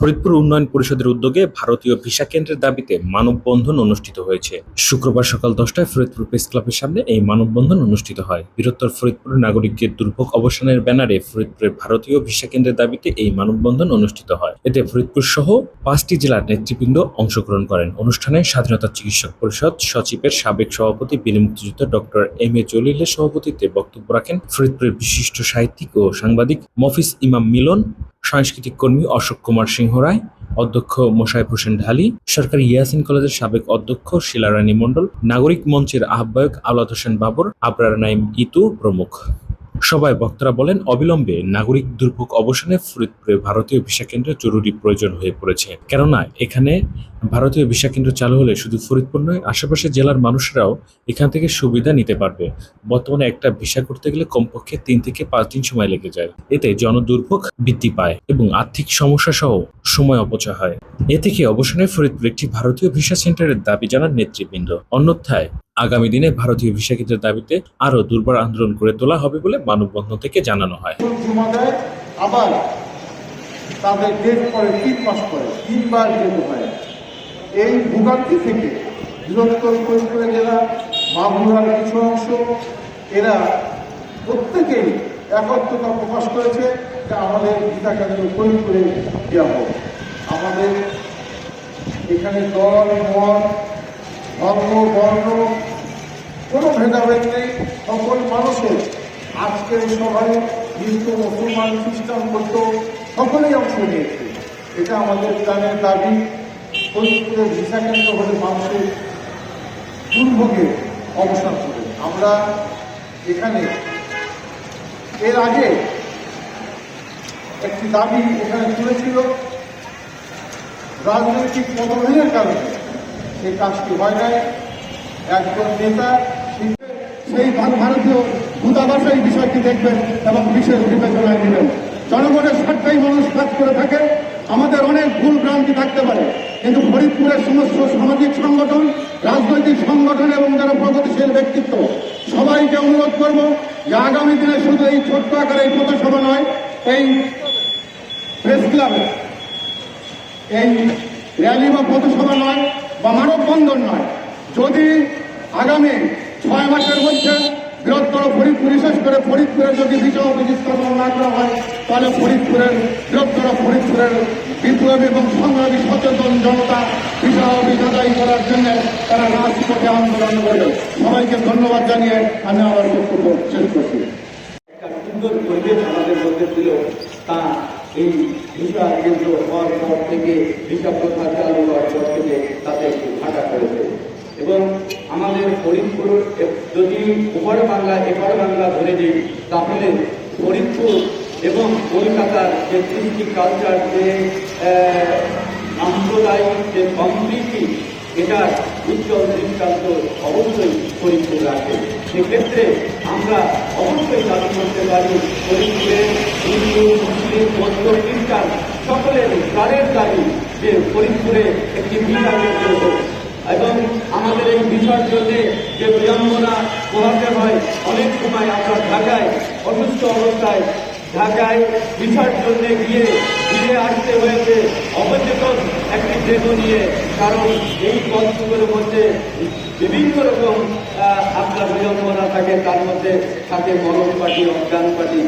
ফরিদপুর উন্নয়ন পরিষদের উদ্যোগে ভারতীয় ভিসা কেন্দ্রের দাবিতে মানববন্ধন অনুষ্ঠিত হয়েছে। শুক্রবার সকাল দশটায় ফরিদপুর প্রেস ক্লাবের সামনে এই মানববন্ধন অনুষ্ঠিত হয়। বৃহত্তর ফরিদপুর নাগরিকদের দুর্ভোগ অবসানের ব্যানারে ফরিদপুরের ভারতীয় ভিসা কেন্দ্রের দাবিতে এই মানববন্ধন অনুষ্ঠিত হয়। এতে ফরিদপুর সহ পাঁচটি জেলার নেতৃবৃন্দ অংশগ্রহণ করেন। অনুষ্ঠানে স্বাধীনতা চিকিৎসক পরিষদ সচিবের সাবেক সভাপতি বীর মুক্তিযোদ্ধা ডক্টর এম এ জলিলের সভাপতিত্বে বক্তব্য রাখেন ফরিদপুরের বিশিষ্ট সাহিত্যিক ও সাংবাদিক মফিজ ইমাম মিলন সাংস্কৃতিক কর্মী অশোক কুমার সিংহ রায়, অধ্যক্ষ মোশাইফ হোসেন ঢালি, সরকারি ইয়াসিন কলেজের সাবেক অধ্যক্ষ শিলারানী মণ্ডল, নাগরিক মঞ্চের আহ্বায়ক আলাদ হোসেন বাবর, আবরার নাইম ইতু প্রমুখ। সবাই বক্তারা বলেন, অবিলম্বে নাগরিক দুর্ভোগ অবসানে ফরিদপুরে ভারতীয় ভিসা কেন্দ্র জরুরি প্রয়োজন হয়ে পড়েছে। কেননা, এখানে ভারতীয় ভিসা কেন্দ্র চালু হলে শুধু ফরিদপুর নয় আশেপাশের জেলার মানুষরাও এখান থেকে সুবিধা নিতে পারবে। বর্তমানে একটা ভিসা করতে গেলে কমপক্ষে তিন থেকে পাঁচ দিন সময় লেগে যায়। এতে জনদুর্ভোগ বৃদ্ধি পায় এবং আর্থিক সমস্যা সহ সময় অপচয় হয়। এ থেকে অবসানে ফরিদপুর একটি ভারতীয় ভিসা সেন্টারের দাবি জানান নেতৃবৃন্দ। অন্যথায়, আগামী দিনে ভারতীয় ভিসা কেন্দ্রের দাবিতে আরও দুর্বার আন্দোলন করে তোলা হবে বলে মানববন্ধন থেকে জানানো হয়। আবার তাদের ডেট পরে তিন মাস পরে, তিনবার এই ভোগান্তি থেকে বৃহত্তর ফরিদপুরে জেলা মাগুরার কিছু অংশ, এরা প্রত্যেকেই একত্রতা প্রকাশ করেছে যে আমাদের গীতা কেন্দ্র ফরিদপুরে দেওয়া হোক। আমাদের এখানে দল, মন, ধর্ম, বর্ণ, কোনো ভেদাভেদ নেই, সকল মানুষের আজকের সভায় হিন্দু মুসলমান, খ্রিস্টান, বৌদ্ধ সকলেই অংশ নিয়েছে। এটা আমাদের প্রাণের দাবি। ফরিদপুরের ভিসা কেন্দ্র হলে মানুষের দুর্ভোগে অবসান করে আমরা এখানে এর আগে একটি দাবি এখানে তুলেছিল। রাজনৈতিক মতভেদের কারণে সেই কাজটি হয় নাই। একজন নেতা, সেই ভার- ভারতীয় দূতাবাস এই বিষয়টি দেখবেন এবং বিশেষ বিবেচনায় নেবেন। জনগণের স্বার্থেই মানুষ কাজ করে থাকে, আমাদের অনেক ভুল ভ্রান্তি থাকতে পারে। কিন্তু ফরিদপুরের সমস্ত সামাজিক সংগঠন, রাজনৈতিক সংগঠন এবং যারা প্রগতিশীল ব্যক্তিত্ব, সবাইকে অনুরোধ করব যে আগামী দিনে শুধু এই ছোট্ট আকারে এই পথসভা নয়, এই প্রেস ক্লাবে এই র্যালি বা পথসভা নয় বা মানববন্ধন নয়। যদি আগামী ছয় মাসের মধ্যে বৃহত্তর ফরিদপুর, বিশেষ করে ফরিদপুরের যদি বিজয় অফিস স্থাপন না করা হয়, তাহলে ফরিদপুরের, বৃহত্তর ফরিদপুরের বিপ্লবী এবং সংগ্রামী সচেতন জনতা অফিস আদায় করার জন্য তারা রাজপথে আন্দোলন করে সবাইকে ধন্যবাদ জানিয়ে আমি আমার বক্তব্য শেষ করছি। একটা সুন্দর পরিবেশ আমাদের মধ্যে ছিল, তা এই ভিসা কেন্দ্র হওয়ার পর থেকে ভিসা প্রথা চালু হওয়ার পর থেকে তাতে একটু ভাটা করেছে এবং আমাদের ফরিদপুর, যদি উপর বাংলা, এপার বাংলা ধরে দিই, তাহলে ফরিদপুর এবং কলকাতার যে কৃষ্টি কালচার যে সাম্প্রদায়িক যে সম্প্রীতি এটা উজ্জ্বল দৃষ্টান্ত অবশ্যই ফরিদপুর রাখে সেক্ষেত্রে আমরা অবশ্যই দাবি করতে পারি ফরিদপুরের হিন্দু মুসলিম বৌদ্ধ খ্রিস্টান সকলের প্রাণের দাবি যে ফরিদপুরে একটি হোক এবং আমাদের এই বিষয়ের যে বিড়ম্বনা পোহাতে হয়, অনেক সময় আমরা ঢাকায়, অসুস্থ অবস্থায় ঢাকায় জন্য গিয়ে ফিরে আসতে হয়েছে। অবচেতন একটি দেহ নিয়ে, কারণ এই পথগুলোর মধ্যে বিভিন্ন রকম আপনার বিড়ম্বনা থাকে, তার মধ্যে থাকে মরণ পার্টি অজ্ঞান পার্টি